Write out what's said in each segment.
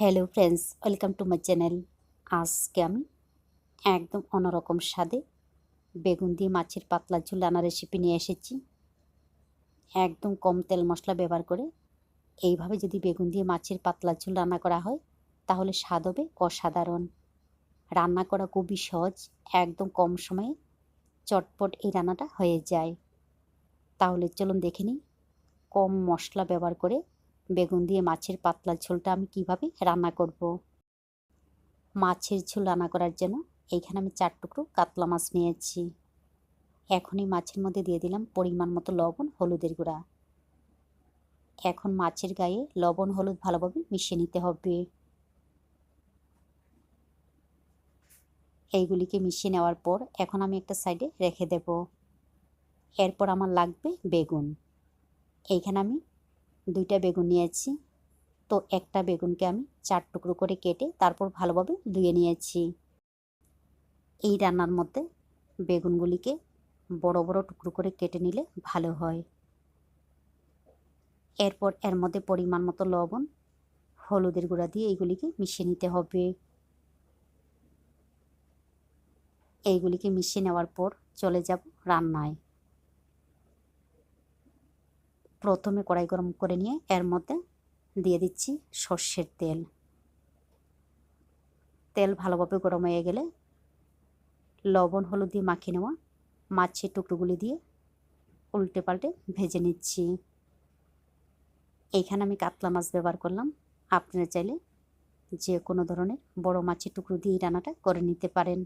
Hello friends welcome to my channel আজকে আমি একদম অন্যরকম স্বাদে বেগুন দিয়ে মাছের পাতলা ঝুল রান্নার রেসিপি নিয়ে এসেছি। একদম কম তেল মশলা ব্যবহার করে এইভাবে যদি বেগুন দিয়ে মাছের পাতলা ঝুল রান্না করা হয়, তাহলে স্বাদ হবে অসাধারণ। রান্না করা খুবই সহজ, একদম কম সময়ে চটপট এই রান্নাটা হয়ে যায়। তাহলে চলুন দেখে নিই, কম মশলা ব্যবহার করে বেগুন দিয়ে মাছের পাতলা ঝোলটা আমি কীভাবে রান্না করব। মাছের ঝোল রান্না করার জন্য এইখানে আমি চার টুকরো কাতলা মাছ নিয়েছি। এখনই মাছের মধ্যে দিয়ে দিলাম পরিমাণ মতো লবণ, হলুদের গুঁড়া। এখন মাছের গায়ে লবণ, হলুদ ভালোভাবে মিশিয়ে নিতে হবে। এইগুলিকে মিশিয়ে নেওয়ার পর এখন আমি একটা সাইডে রেখে দেব। এরপর আমার লাগবে বেগুন। এইখানে আমি দুইটা বেগুন নিয়েছি। তো একটা বেগুনকে আমি চার টুকরো করে কেটে তারপর ভালোভাবে ধুয়ে নিয়েছি। এই রান্নার মধ্যে বেগুনগুলিকে বড় বড় টুকরো করে কেটে নিলে ভালো হয়। এরপর এর মধ্যে পরিমাণ মতো লবণ, হলুদের গুঁড়া দিয়ে এইগুলিকে মিশিয়ে নিতে হবে। এইগুলিকে মিশিয়ে নেওয়ার পর চলে যাব রান্নায়। প্রথমে কড়াই গরম করে নিয়ে এর মধ্যে দিয়ে দিচ্ছি সর্ষের তেল। তেল ভালোভাবে গরম হয়ে গেলে লবণ, হলুদ দিয়ে মাখিয়ে নেওয়া মাছের টুকরোগুলি দিয়ে উল্টে পাল্টে ভেজে নিচ্ছি। এইখানে আমি কাতলা মাছ ব্যবহার করলাম। আপনারা চাইলে যে কোনো ধরনের বড় মাছের টুকরো দিয়ে রান্নাটা করে নিতে পারেন।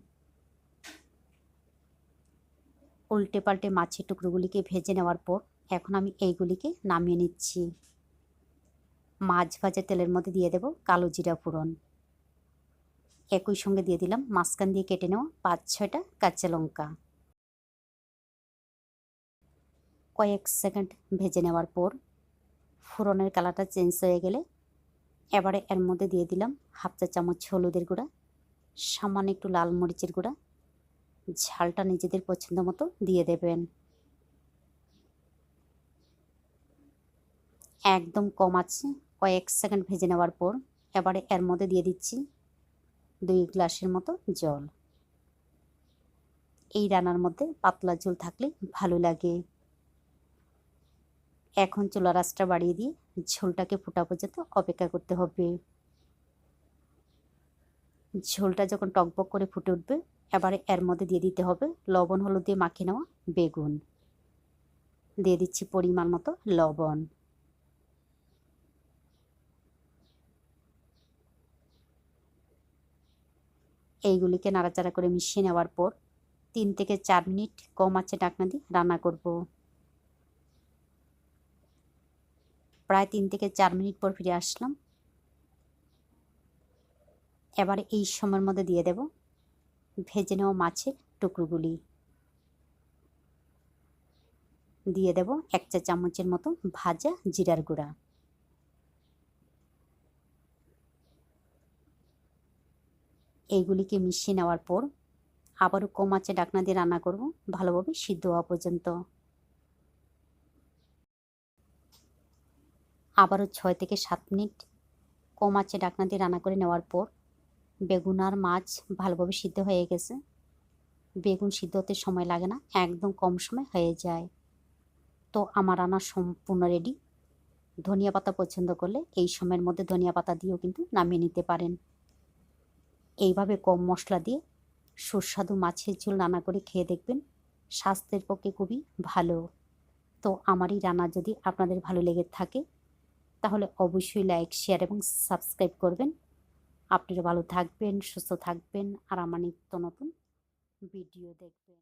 উল্টে পাল্টে মাছের টুকরোগুলিকে ভেজে নেওয়ার পর এখন আমি এইগুলিকে নামিয়ে নিচ্ছি। মাছ ভাজা তেলের মধ্যে দিয়ে দেব কালো জিরা ফোড়ন। একই সঙ্গে দিয়ে দিলাম মাঝখান দিয়ে কেটে নেওয়া পাঁচ ছয়টা কাঁচা লঙ্কা। কয়েক সেকেন্ড ভেজে নেওয়ার পর ফোড়নের কালারটা চেঞ্জ হয়ে গেলে এবারে এর মধ্যে দিয়ে দিলাম হাফ চা চামচ হলুদের গুঁড়া, সামান্য একটু লাল মরিচের গুঁড়া। ঝালটা নিজেদের পছন্দ মতো দিয়ে দেবেন। একদম কম আছে, কয়েক সেকেন্ড ভেজে নেওয়ার পর এবারে এর মধ্যে দিয়ে দিচ্ছি দুই গ্লাসের মতো জল। এই রান্নার মধ্যে পাতলা ঝোল থাকলে ভালো লাগে। এখন চুলা রাসটা বাড়িয়ে দিয়ে ঝোলটাকে ফোটা পর্যন্ত অপেক্ষা করতে হবে। ঝোলটা যখন টকবক করে ফুটে উঠবে, এবারে এর মধ্যে দিয়ে দিতে হবে লবণ, হলুদ দিয়ে মাখিয়ে নেওয়া বেগুন। দিয়ে দিচ্ছি পরিমাণ মতো লবণ। এইগুলিকে নাড়াচাড়া করে মিশিয়ে নেওয়ার পর তিন থেকে চার মিনিট কম আছে ডাকনা দিয়ে রান্না করব। প্রায় তিন থেকে চার মিনিট পর ফিরে আসলাম। এবারে এই সময়ের মধ্যে দিয়ে দেব ভেজে নেওয়া মাছের টুকরোগুলি। দিয়ে দেব এক চা চামচের মতো ভাজা জিরার গুঁড়া। এইগুলিকে মিশিয়ে নেওয়ার পর আবারও কম আঁচে ডাকনা দিয়ে রান্না করব, ভালোভাবে সিদ্ধ হওয়া পর্যন্ত। আবারও ছয় থেকে সাত মিনিট কম আঁচে ডাকনা দিয়ে রান্না করে নেওয়ার পর বেগুন আর মাছ ভালোভাবে সিদ্ধ হয়ে গেছে। বেগুন সিদ্ধ হতে সময় লাগে না, একদম কম সময় হয়ে যায়। তো আমার রান্না সম্পূর্ণ রেডি ধনিয়া পাতা পছন্দ করলে এই সময়ের মধ্যে ধনিয়া পাতা দিয়েও কিন্তু নামিয়ে নিতে পারেন। এইভাবে কম মশলা দিয়ে সুস্বাদু মাছের ঝোল রান্না করে খেয়ে দেখবেন স্বাস্থ্যের পক্ষে খুবই ভালো। তো আমার এই রান্না যদি আপনাদের ভালো লেগে থাকে, তাহলে অবশ্যই লাইক শেয়ার এবং সাবস্ক্রাইব করবেন। আপনারা ভালো থাকবেন, সুস্থ থাকবেন, আর আমার নিত্য নতুন ভিডিও দেখবেন।